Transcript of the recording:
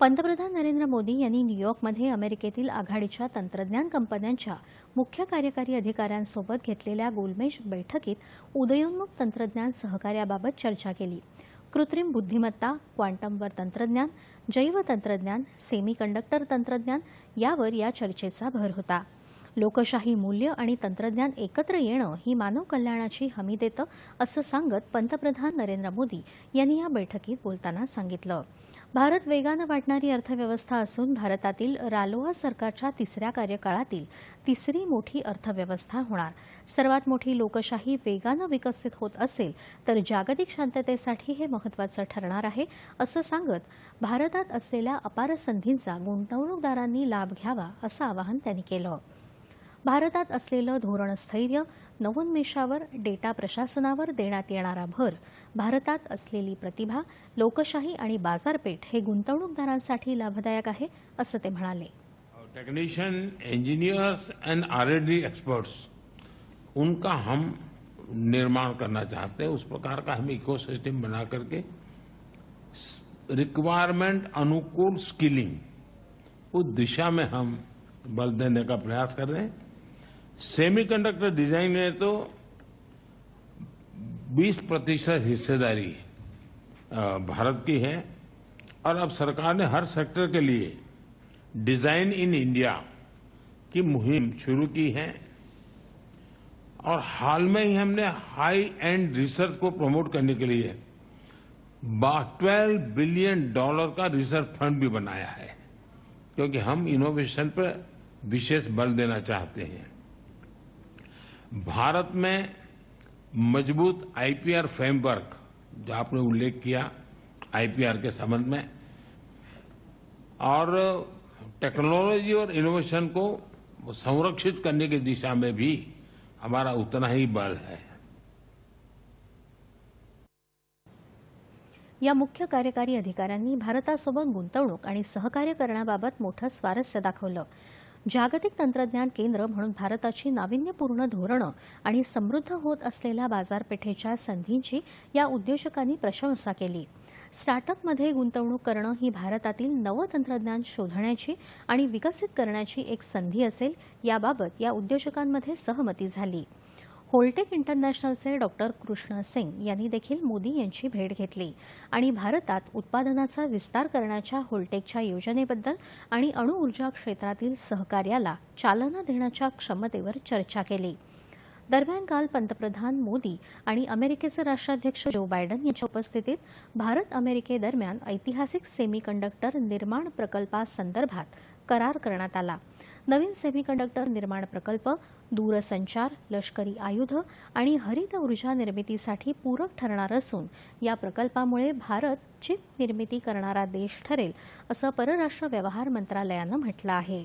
पंतप्रधान नरेंद्र मोदी यांनी न्यूयॉर्कमध्ये अमेरिकेतील आघाडीच्या तंत्रज्ञान कंपन्यांच्या मुख्य कार्यकारी अधिकाऱ्यांसोबत घेतलेल्या गोलमेज बैठकीत उदयोन्मुख तंत्रज्ञान सहकार्याबाबत चर्चा केली. कृत्रिम बुद्धिमत्ता क्वांटमवर तंत्रज्ञान जैव तंत्रज्ञान सेमीकंडक्टर तंत्रज्ञान यावर या चर्चेचा भर होता. लोकशाही मूल्य आणि तंत्रज्ञान एकत्र येणं ही मानव कल्याणाची हमी देतं असं सांगत पंतप्रधान नरेंद्र मोदी यांनी या बैठकीत बोलताना सांगितलं. भारत वेगानं वाढणारी अर्थव्यवस्था असून भारतातील रालोआ सरकारच्या तिसऱ्या कार्यकाळातील तिसरी मोठी अर्थव्यवस्था होणार. सर्वात मोठी लोकशाही वेगानं विकसित होत असेल तर जागतिक शांततेसाठी हे महत्त्वाचं ठरणार आहे असं सांगत भारतात असलेल्या अपार संधींचा गुंतवणूकदारांनी लाभ घ्यावा असं आवाहन त्यांनी केलं. भारतात असलेलं धोरण स्थैर्य नवोन्मेषावर डेटा प्रशासनावर देण्यात येणारा भर भारतात असलेली प्रतिभा लोकशाही आणि बाजारपेठ हे गुंतवणूकदारांसाठी लाभदायक आहे असं ते म्हणाले. Technician engineers and R and D experts उनका हम निर्माण करना चाहते हैं। उस प्रकार का हम इकोसिस्टम बना करके रिक्वायरमेंट अनुकूल स्किलिंग उस दिशा में हम बल देने का प्रयास कर रहे हैं। सेमीकंडक्टर डिज़ाइन में तो 20 प्रतिशत हिस्सेदारी भारत की है। और अब सरकार ने हर सेक्टर के लिए डिज़ाइन इन इंडिया की मुहिम शुरू की है। और हाल में ही हमने हाई एंड रिसर्च को प्रमोट करने के लिए ट्वेल्व बिलियन डॉलर का रिसर्च फंड भी बनाया है, क्योंकि हम इनोवेशन पर विशेष बल देना चाहते हैं। भारत में मज़बूत आईपीआर फ्रेमवर्क, जो आपने उल्लेख किया, आईपीआर के संबंध में, और टेक्नोलॉजी और इनोवेशन को संरक्षित करने की दिशा में भी हमारा उतना ही बल है। या मुख्य कार्यकारी अधिकाऱ्यांनी भारतासोबत गुंतवणूक आणि सहकार्य करण्याबाबत मोठं स्वारस्य दाखवलं. जागतिक तंत्रज्ञान केंद्र म्हणून भारताची नाविन्यपूर्ण धोरणं आणि समृद्ध होत असलेल्या बाजारपेठेच्या संधींची या उद्योजकांनी प्रशंसा केली. स्टार्टअपमध्ये गुंतवणूक करणं ही भारतातील नवं तंत्रज्ञान शोधण्याची आणि विकसित करण्याची एक संधी असेल याबाबत या उद्योजकांमध्ये सहमती झाली. होलटेक इंटरनॅशनलचे डॉक्टर कृष्ण सिंग यांनी देखील मोदी यांची भेट घेतली. आणि भारतात उत्पादनाचा विस्तार करण्याच्या होलटेकच्या योजनेबद्दल आणि अणुऊर्जा क्षेत्रातील सहकार्याला चालना देण्याच्या क्षमतेवर चर्चा केली. दरम्यान काल पंतप्रधान मोदी आणि अमेरिकेचे राष्ट्राध्यक्ष जो बायडन यांच्या उपस्थितीत भारत अमेरिकेदरम्यान ऐतिहासिक सेमीकंडक्टर निर्माण प्रकल्पासंदर्भात करार करण्यात आला. नवीन सेमीकंडक्टर निर्माण प्रकल्प दूरसंचार लष्करी आयुध आणि हरित ऊर्जा निर्मितीसाठी पूरक ठरणार असून या प्रकल्पामुळे भारत चिप निर्मिती करणारा देश ठरेल असं परराष्ट्र व्यवहार मंत्रालयानं म्हटलं आहे.